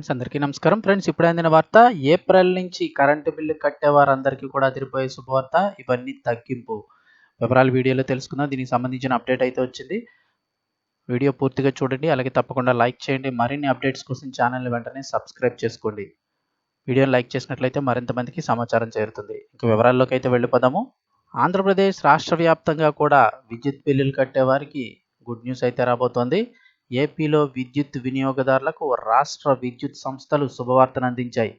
Friends అందరికీ నమస్కారం. Friends ఇప్పుడు అందిన వార్త ఏప్రిల్ నుంచి కరెంటు బిల్లు కట్టే వారందరికీ కూడా అదిరిపోయే శుభవార్త ఇవన్నీ తగ్గింపు. వివరాలు వీడియోలో తెలుసుకుందాం. దీనికి సంబంధించిన అప్డేట్ అయితే వచ్చింది. వీడియో పూర్తిగా చూడండి. అలాగే తప్పకుండా లైక్ చేయండి. మరిన్ని అప్డేట్స్ కోసం ఛానల్ని వెంటనే సబ్స్క్రైబ్ చేసుకోండి. వీడియోని లైక్ చేసినట్లయితే మరింత మందికి సమాచారం చేరుతుంది. ఇంకా వివరాల్లోకి అయితే వెళ్ళిపోదాము. ఆంధ్రప్రదేశ్ రాష్ట్ర వ్యాప్తంగా కూడా విద్యుత్ బిల్లులు కట్టే వారికి గుడ్ న్యూస్ అయితే రాబోతోంది. ఏపీలో విద్యుత్ వినియోగదారులకు రాష్ట్ర విద్యుత్ సంస్థలు శుభవార్తను అందించాయి.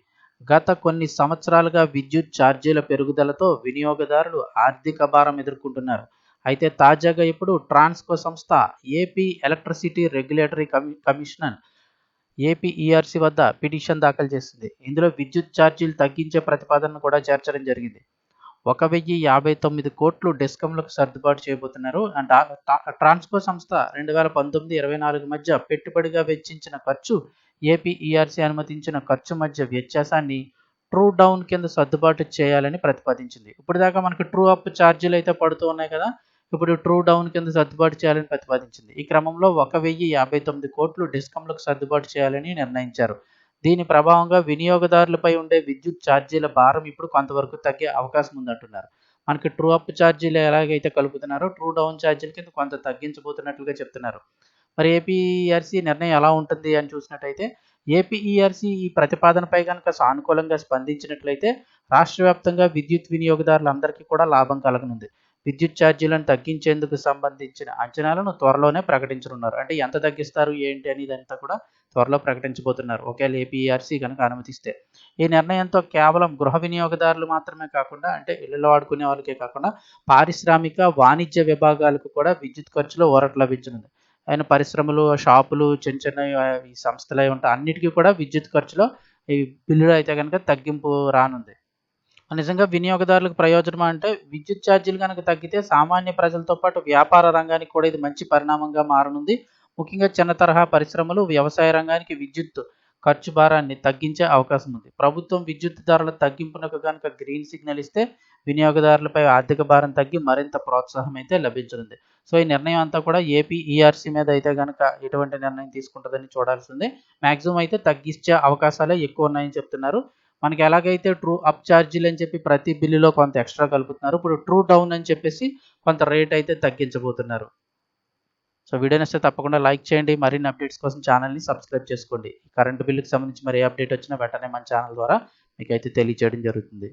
గత కొన్ని సంవత్సరాలుగా విద్యుత్ ఛార్జీల పెరుగుదలతో వినియోగదారులు ఆర్థిక భారం ఎదుర్కొంటున్నారు. అయితే తాజాగా ఇప్పుడు ట్రాన్స్కో సంస్థ ఏపీ ఎలక్ట్రిసిటీ రెగ్యులేటరీ కమి కమిషనర్ ఏపీఈఆర్సీ వద్ద పిటిషన్ దాఖలు చేసింది. ఇందులో విద్యుత్ ఛార్జీలు తగ్గించే ప్రతిపాదనను కూడా చేర్చడం జరిగింది. ఒక వెయ్యి యాభై తొమ్మిది కోట్లు డెస్కంలకు సర్దుబాటు చేయబోతున్నారు. అండ్ ట్రాన్స్కో సంస్థ రెండు వేల పంతొమ్మిది ఇరవై నాలుగు మధ్య పెట్టుబడిగా వెచ్చించిన ఖర్చు ఏపీఈఆర్సీ అనుమతించిన ఖర్చు మధ్య వ్యత్యాసాన్ని ట్రూ డౌన్ కింద సర్దుబాటు చేయాలని ప్రతిపాదించింది. ఇప్పుడు దాకా మనకు ట్రూ అప్ ఛార్జీలు అయితే పడుతూ ఉన్నాయి కదా ఇప్పుడు ట్రూ డౌన్ కింద సర్దుబాటు చేయాలని ప్రతిపాదించింది. ఈ క్రమంలో ఒక వెయ్యి యాభై తొమ్మిది కోట్లు డిస్కంలకు సర్దుబాటు చేయాలని నిర్ణయించారు. దీని ప్రభావంగా వినియోగదారులపై ఉండే విద్యుత్ ఛార్జీల భారం ఇప్పుడు కొంతవరకు తగ్గే అవకాశం ఉందంటున్నారు. మనకి ట్రూ అప్ ఛార్జీలు ఎలాగైతే కలుపుతున్నారో ట్రూ డౌన్ ఛార్జీల కింద కొంత తగ్గించబోతున్నట్లుగా చెప్తున్నారు. మరి ఏపీఈఆర్సీ నిర్ణయం ఎలా ఉంటుంది అని చూసినట్టయితే ఏపీఈఆర్సీ ఈ ప్రతిపాదనపై కనుక సానుకూలంగా స్పందించినట్లయితే రాష్ట్ర వ్యాప్తంగా విద్యుత్ వినియోగదారులందరికీ కూడా లాభం కలగనుంది. విద్యుత్ ఛార్జీలను తగ్గించేందుకు సంబంధించిన అంచనాలను త్వరలోనే ప్రకటించనున్నారు. అంటే ఎంత తగ్గిస్తారు ఏంటి అనేది అంతా కూడా త్వరలో ప్రకటించబోతున్నారు. ఒకవేళ ఏపీఆర్సీ కనుక అనుమతిస్తే. ఈ నిర్ణయంతో కేవలం గృహ వినియోగదారులు మాత్రమే కాకుండా అంటే ఇళ్ళలో వాడుకునే వాళ్ళకే కాకుండా పారిశ్రామిక వాణిజ్య విభాగాలకు కూడా విద్యుత్ ఖర్చులో ఊరట లభించనుంది. ఆయన పరిశ్రమలు షాపులు చిన్న చిన్న ఈ సంస్థలు ఉంటాయి. అన్నిటికీ కూడా విద్యుత్ ఖర్చులో ఈ బిల్లులు అయితే కనుక తగ్గింపు రానుంది. నిజంగా వినియోగదారులకు ప్రయోజనం అంటే విద్యుత్ ఛార్జీలు కనుక తగ్గితే సామాన్య ప్రజలతో పాటు వ్యాపార రంగానికి కూడా ఇది మంచి పరిణామంగా మారనుంది. ముఖ్యంగా చిన్న తరహా పరిశ్రమలు వ్యవసాయ రంగానికి విద్యుత్ ఖర్చు భారాన్ని తగ్గించే అవకాశం ఉంది. ప్రభుత్వం విద్యుత్ ధరల తగ్గింపునకు కనుక గ్రీన్ సిగ్నల్ ఇస్తే వినియోగదారులపై ఆర్థిక భారం తగ్గి మరింత ప్రోత్సాహం అయితే లభించనుంది. సో ఈ నిర్ణయం అంతా కూడా ఏపీ ఈఆర్సీ మీద అయితే కనుక ఎటువంటి నిర్ణయం తీసుకుంటుందని చూడాల్సింది. మ్యాక్సిమం అయితే తగ్గించే అవకాశాలే ఎక్కువ ఉన్నాయని చెప్తున్నారు. మనకి ఎలాగైతే ట్రూ అప్ ఛార్జీలు అని చెప్పి ప్రతి బిల్లులో కొంత ఎక్స్ట్రా కలుపుతున్నారు. ఇప్పుడు ట్రూ డౌన్ అని చెప్పేసి కొంత రేట్ అయితే తగ్గించబోతున్నారు. సో వీడియో నచ్చితే తప్పకుండా లైక్ చేయండి మరిన్ని అప్డేట్స్ కోసం ఛానల్ని సబ్స్క్రైబ్ చేసుకోండి. కరెంటు బిల్లుకి సంబంధించి మరి ఏ అప్డేట్ వచ్చినా వెంటనే మన ఛానల్ ద్వారా మీకు అయితే తెలియచేయడం జరుగుతుంది.